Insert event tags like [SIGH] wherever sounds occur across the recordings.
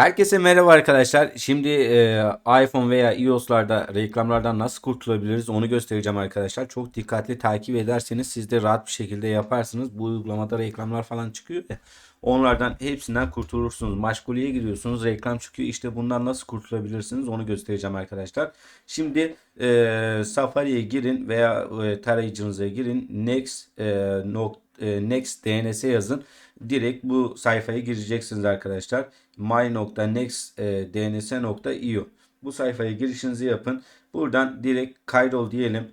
Herkese merhaba arkadaşlar. Şimdi e, iPhone veya iOS'larda reklamlardan nasıl kurtulabiliriz onu göstereceğim arkadaşlar. Çok dikkatli takip ederseniz siz de rahat bir şekilde yaparsınız. Bu uygulamada reklamlar falan çıkıyor ya. Onlardan hepsinden kurtulursunuz. Maşguleye giriyorsunuz reklam çıkıyor. İşte bundan nasıl kurtulabilirsiniz onu göstereceğim arkadaşlar. Şimdi e, Safari'ye girin veya e, tarayıcınıza girin. Next e, nok, e, Next DNS yazın. Direkt bu sayfaya gireceksiniz arkadaşlar. my.next.dns.io Bu sayfaya girişinizi yapın. Buradan direkt kaydol diyelim.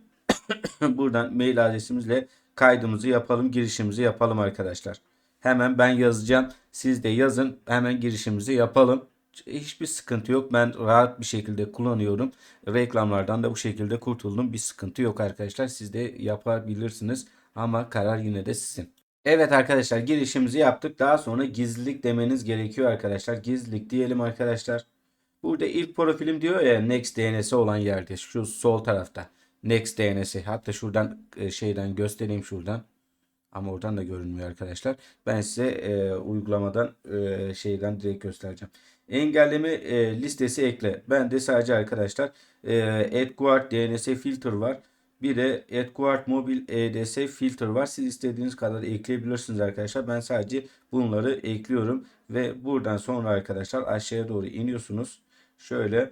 [COUGHS] Buradan mail adresimizle kaydımızı yapalım, girişimizi yapalım arkadaşlar. Hemen ben yazacağım. Siz de yazın. Hemen girişimizi yapalım. Hiçbir sıkıntı yok. Ben rahat bir şekilde kullanıyorum. Reklamlardan da bu şekilde kurtuldum. Bir sıkıntı yok arkadaşlar. Siz de yapabilirsiniz. Ama karar yine de sizin. Evet arkadaşlar girişimizi yaptık. Daha sonra gizlilik demeniz gerekiyor arkadaşlar. Gizlilik diyelim arkadaşlar. Burada ilk profilim diyor ya Next DNS olan yerde. Şu sol tarafta. Next DNS. Hatta şuradan e, şeyden göstereyim şuradan. Ama oradan da görünmüyor arkadaşlar. Ben size e, uygulamadan e, şeyden direkt göstereceğim. Engelleme e, listesi ekle. Ben de sadece arkadaşlar e, AdGuard DNS filter var. Bir de AdGuard Mobil EDS filter var. Siz istediğiniz kadar ekleyebilirsiniz arkadaşlar. Ben sadece bunları ekliyorum. Ve buradan sonra arkadaşlar aşağıya doğru iniyorsunuz. Şöyle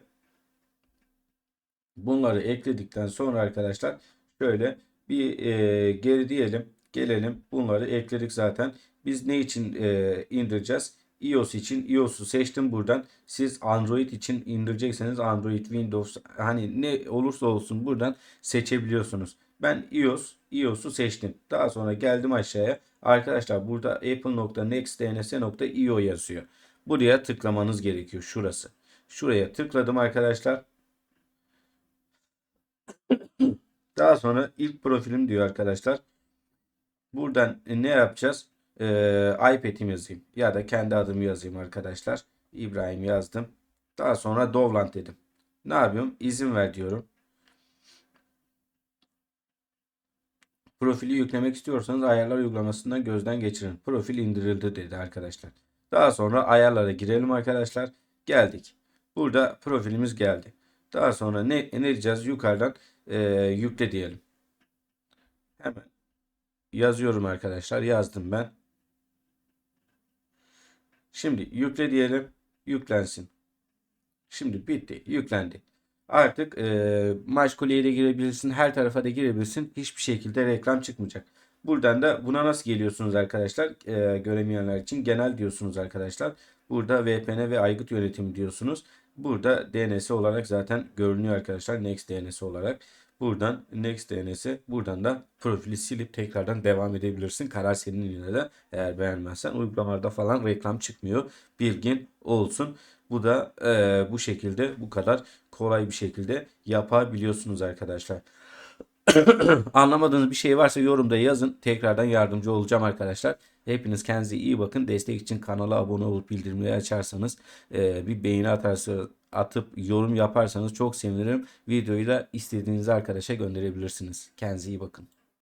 bunları ekledikten sonra arkadaşlar şöyle bir e, geri diyelim. Gelelim. Bunları ekledik zaten. Biz ne için e, indireceğiz? iOS için iOS'u seçtim buradan. Siz Android için indirecekseniz Android, Windows hani ne olursa olsun buradan seçebiliyorsunuz. Ben iOS, iOS'u seçtim. Daha sonra geldim aşağıya. Arkadaşlar burada apple.nextdns.io yazıyor. Buraya tıklamanız gerekiyor. Şurası. Şuraya tıkladım arkadaşlar. Daha sonra ilk profilim diyor arkadaşlar. Buradan ne yapacağız? Ee, iPad'imi yazayım. Ya da kendi adımı yazayım arkadaşlar. İbrahim yazdım. Daha sonra Dovland dedim. Ne yapıyorum? İzin ver diyorum. Profili yüklemek istiyorsanız ayarlar uygulamasından gözden geçirin. Profil indirildi dedi arkadaşlar. Daha sonra ayarlara girelim arkadaşlar. Geldik. Burada profilimiz geldi. Daha sonra ne, ne diyeceğiz? Yukarıdan e, yükle diyelim. Hemen yazıyorum arkadaşlar. Yazdım ben. Şimdi yükle diyelim. Yüklensin. Şimdi bitti. Yüklendi. Artık e, maşguleye de girebilirsin. Her tarafa da girebilirsin. Hiçbir şekilde reklam çıkmayacak. Buradan da buna nasıl geliyorsunuz arkadaşlar? E, göremeyenler için genel diyorsunuz arkadaşlar. Burada VPN ve aygıt yönetimi diyorsunuz. Burada DNS olarak zaten görünüyor arkadaşlar. Next DNS olarak. Buradan Next DNS'e buradan da profili silip tekrardan devam edebilirsin. Karar senin yine de eğer beğenmezsen uygulamalarda falan reklam çıkmıyor. Bilgin olsun. Bu da e, bu şekilde bu kadar kolay bir şekilde yapabiliyorsunuz arkadaşlar. [COUGHS] Anlamadığınız bir şey varsa yorumda yazın. Tekrardan yardımcı olacağım arkadaşlar. Hepiniz kendinize iyi bakın. Destek için kanala abone olup bildirimleri açarsanız e, bir beğeni atarsanız atıp yorum yaparsanız çok sevinirim. Videoyu da istediğiniz arkadaşa gönderebilirsiniz. Kendinize iyi bakın.